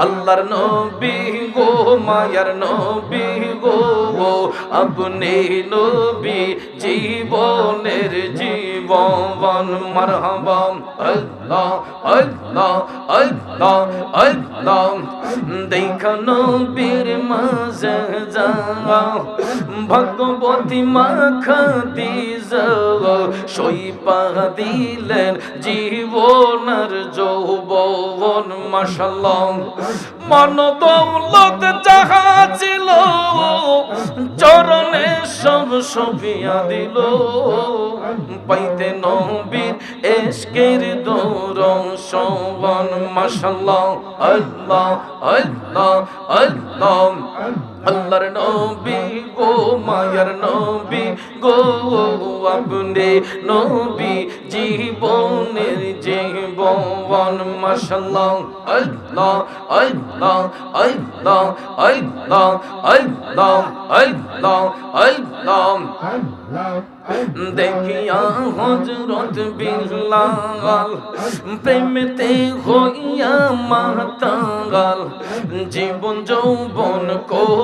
আল্লাহর নবী গো মায়ার নবী গো আপনি নবী জীবনের জীবন মারহাবা আল্লাহ আল্লাহ আল্লাহ আল্লাহ দেখা নবীর মাঝে যাও ভগবতী মাখা দিজ সইপা দিলেন জীবনের যৌবন মাসাল্লাহ মন দৌলত যাহা ছিল চরণে সব সবিয়া দিল পাইতে নবীর এসকের দৌরং সবন মাসাল্লাহ আল্লাহ আল্লাহ আল্লাহ। আল্লাহর নবী গো মায়ার নবী গো, আপনি নবী জীবনের জীবন মাশাল্লাহ আল্লাহ আল্লাহ আল্লাহ আল্লাহ আল্লাহ আল্লাহ আল্লাহ। দেখিয়া হজরত বিল্লাল প্রেমেতে হইয়া মাতাল। জীবন যৌবন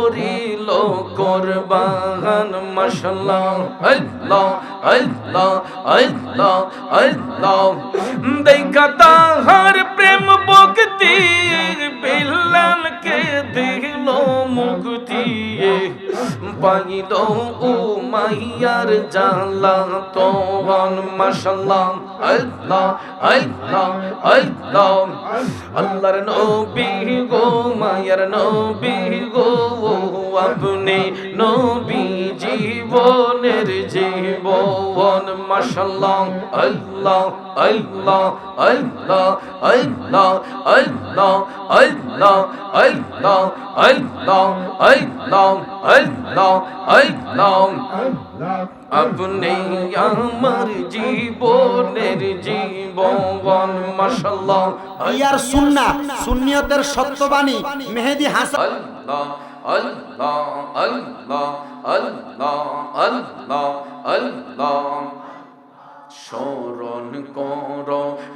করিল করবান মশলা আল্লাহ আল্লাহ আল্লাহ আল্লাহ। দেখা তাহার প্রেম ভক্তি বিল্লালকে পাইল ও মাইয়ার জালা তোহন মাশাল্লাহ, আল্লাহ আল্লাহ আল্লাহ। আল্লাহর নবী গো, মায়ার নবী গো আপনি নবী জীবনের জীবন মাশাল্লাহ, আল্লাহ আল্লাহ আল্লাহ আল্লাহ আল্লাহ আল্লাহ আল্লাহ আল্লাহ আল্লাহ আল্লাহ। আপনি আমার জীবনের জীবন মাশাল্লাহ ইয়ার সুন্না সুন্নিয়তের সত্যবাণী মেহেদি হাসান আল্লাহ আল্লাহ আল্লাহ আল্লাহ আল্লাহ আল্লাহ। স্মরণ কর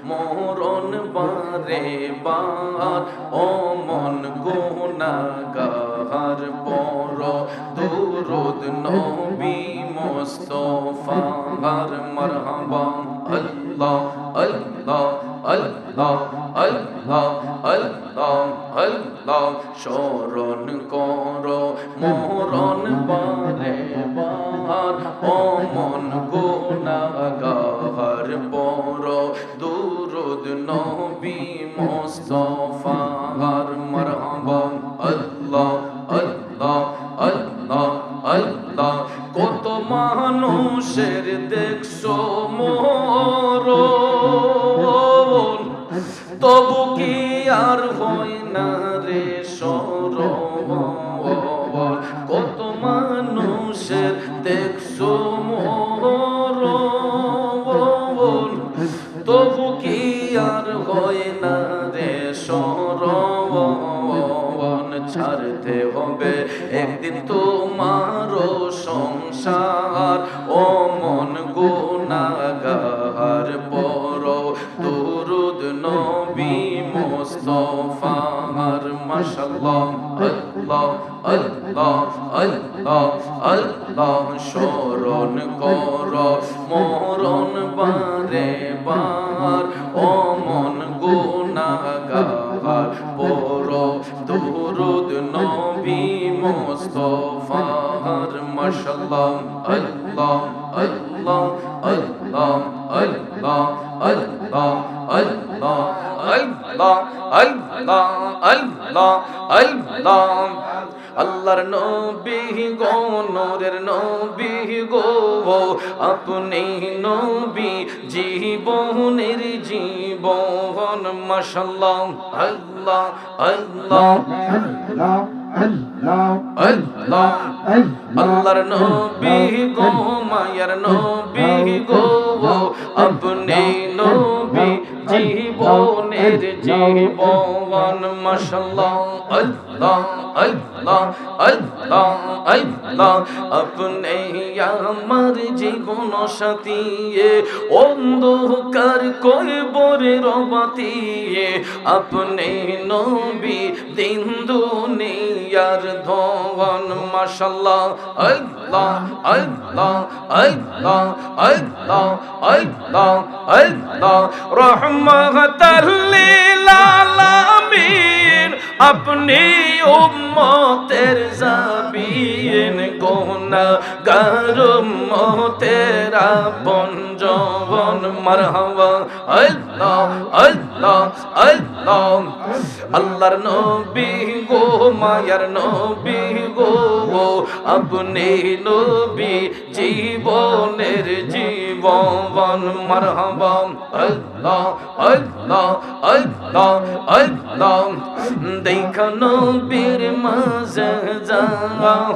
মরণ বারে বার ও মন গুনাগার তাহার পর দুরুদ নবী মুস্তফা আর মারহাবা, আল্লাহ আল্লাহ আল্লাহ আল্লাহ আল্লাহ আল্লাহ, শরণ কর মরণ বারে বার অমন গুণাগার পর দুরুদ নবী মুস্তফা আর মারহাবা, আল্লাহ দেখছ মরণ তবু কি আর হয় না রে সরবন? ছাড়তে হবে একদিন তোমারও সংসার ও মন গুনাগার পর। দুরুদ নবী মুস্তফার মাশাল্লাহ, আল্লাহ আল্লাহ আল্লাহ। আল্লাহ স্মরণ কর মরণ বারে বার ও মন গুনাগার পর দুরুদ নবী মুস্তফার মাশাল্লাহ আল্লাহ আল্লাহ আল্লাহ আল্লাহ আল্লাহ আল্লাহ আল্লাহ আল্লাহ আল্লাহ আল্লাহ আল্লাহর নবী গো, নূরের নবী গো, আপনি নবী জীবনের জীবন মাশাল্লাহ আল্লাহ আল্লাহ আল্লাহ, আল্লাহর নবী গো, মায়ার নবী গো, আপনি নবী জীবনের জীবন মাশাল্লাহ আল্লাহ আল্লাহ আল্লাহ আল্লাহ। আপনি আমার জীবন সাথী অন্ধকার কইবরে রবাতি আপনি নবী দিন দুনিয়ার ধন মাশাল্লাহ আল্লাহ আল্লাহ আল্লাহ আল্লাহ আল্লাহ আল্লাহ রহমতাল লিল আলামিন আপনি উম্মতের জাবিন গোনা গার উম্মতের আপন জবন মারহাবা আল্লাহ আল্লাহ আল্লাহ আল্লাহর নবী গো মায়ার নবী গো আপনি নবী জীবনের জীবন মারহাবা আল্লাহ আল্লাহ আল্লাহ আল্লাহ দেখানো বীর মাঝে যাও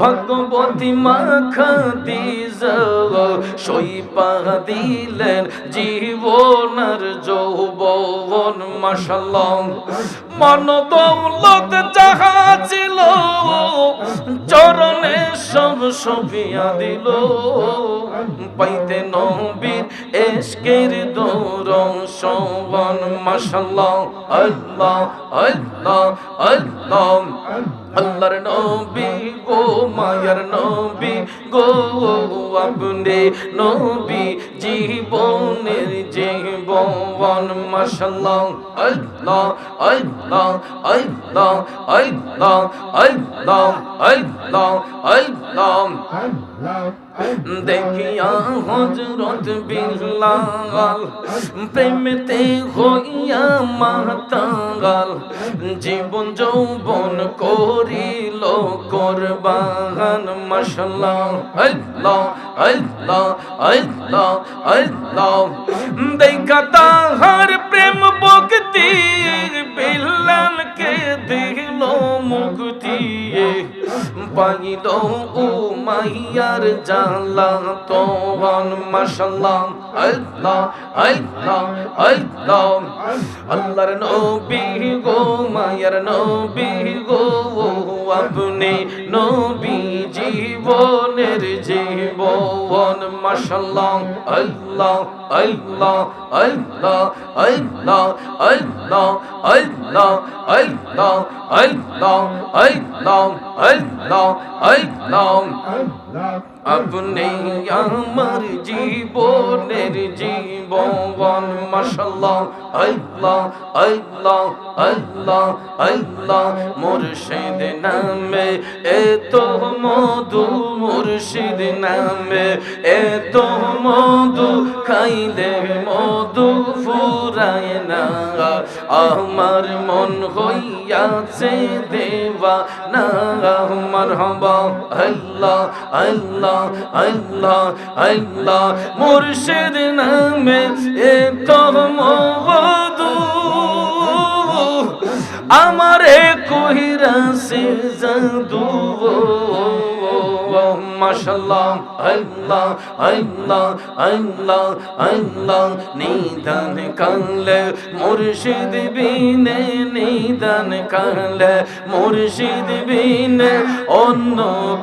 ভগবতী মাখা দিজ সইপা দিলেন জীবনের যৌবন মাসাল্লাহ মন দৌলত যাহা ছিল, চরণে সব সফিয়া দিল পাইতে নবীর এসকের দৌর সবন মাসাল্লাহ আল্লাহ আল্লাহ আল্লাহ। আল্লাহর নবী গো মায়ার নবী গো আপনি নবী জীবনের জীবন দেখিয়া হজরত বিল্লাল প্রেমেতে হইয়া মাতাল জীবন যৌবন করিল কোরবান মাশাল্লাহ আল্লাহ আল্লাহ আল্লাহ আল্লাহ। দেখা তাহার প্রেম ভক্তি বিল্লালকে দিল মুক্তি পাইল ও মাইয়ার জালা তোহন, মাশাল্লাহ, আল্লাহ আল্লাহ আল্লাহ। আল্লাহর নবী গো মায়ার নবী গো, আপনি নবী। জীবনের জীবন মাশাল্লাহ আল্লাহ। আল্লাহ আল্লাহ আল্লাহ আল্লাহ আল্লাহ আল্লাহ আল্লাহ আল্লাহ আল্লাহ আল্লাহ আপনি আমার জীবনের জীবন মাশাল্লাহ আল্লাহ আল্লাহ আল্লাহ আল্লাহ মুর্শিদ নামে এত মধু মুর্শিদ নামে এত মধু খাইলে মধু ফুরায় না। আমার মন হইয়াছে দেবা না আমার হবা আল্লাহ আল্লাহ আল্লাহ আল্লাহ। মুর্শিদ নামে এত মধু আমারে কহিরাছে জাদু। মাশাল্লাহ আল্লাহ আল্লাহ আল্লাহ আল্লাহ। নিদান কালে মুর্শিদ বিনে, নিদান কালে মুর্শিদ বিনে। অন্য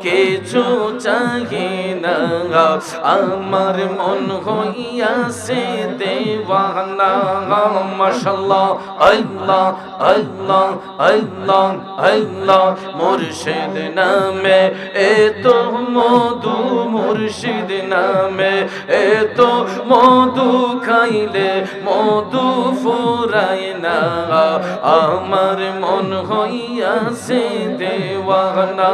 কিছু চাহি না আমার মন হইয়াছে দেওয়ানা মাশাল্লাহ আল্লাহ আল্লাহ আল্লাহ আল্লাহ। মুর্শিদ নামে এত মধু মুর্শিদ নামে, এত মধু খাইলে মধু ফুরায় না। আমার মন হইয়াছে দেওয়ানা,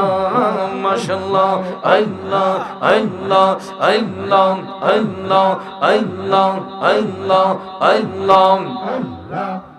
মাশাল্লাহ, আল্লাহ আল্লাহ আল্লাহ আল্লাহ আল্লাহ আল্লাহ আল্লাহ। আল্লাহ।